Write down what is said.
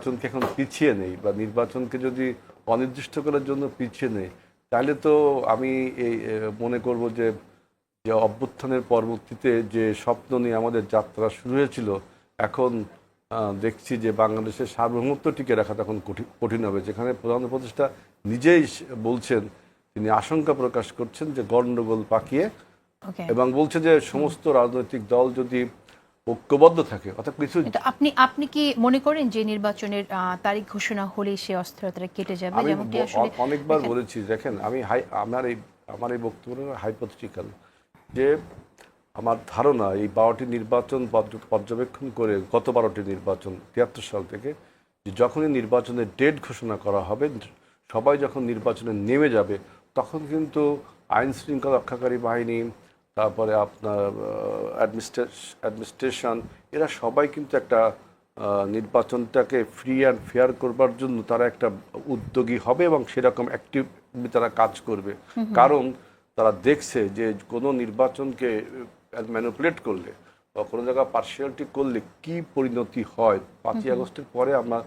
নির্বাচনকে এখন পিছিয়ে নেই বা নির্বাচনকে যদি অনির্দিষ্ট করার জন্য পিছিয়ে নেই তাহলে তো আমি এই মনে করব যে যে অভ্যুত্থানের পরবর্তীতে যে স্বপ্ন নিয়ে আমাদের যাত্রা শুরু হয়েছিল এখন দেখছি যে বাংলাদেশের সার্বভৌমত্ব টিকে রাখা তখন কঠি- কঠিন হবে। যেখানে প্রধান উপদেষ্টা নিজেই বলছেন তিনি আশঙ্কা প্রকাশ করছেন যে গণ্ডগোল পাকিয়ে এবং বলছে যে সমস্ত রাজনৈতিক দল যদি ঐক্যবদ্ধ থাকে অর্থাৎ কিছু আপনি আপনি কি মনে করেন যে নির্বাচনের তারিখ ঘোষণা হলেই সে অস্থিরতাটা কেটে যাবে? আমি যেমনটি আসলে অনেকবার বলেছি দেখেন আমি হাই আমার এই আমার এই বক্তব্য হাইপোথেটিক্যাল যে আমার ধারণা এই বারোটি নির্বাচন পর্যবেক্ষণ করে গত বারোটি নির্বাচন তিয়াত্তর সাল থেকে যে যখনই নির্বাচনের ডেট ঘোষণা করা হবে সবাই যখন নির্বাচনে নেমে যাবে তখন কিন্তু আইন শৃঙ্খলা রক্ষাকারী বাহিনী তারপরে আপনার অ্যাডমিনিস্ট্রেশন এরা সবাই কিন্তু একটা নির্বাচনটাকে ফ্রি অ্যান্ড ফেয়ার করবার জন্য তারা একটা উদ্যোগী হবে এবং সেরকম অ্যাক্টিভলি তারা কাজ করবে। কারণ তারা দেখছে যে কোনো নির্বাচনকে ম্যানুপুলেট করলে বা কোনো জায়গায় পার্সিয়ালিটি করলে কি পরিণতি হয়? পাঁচই আগস্টের পরে আমরা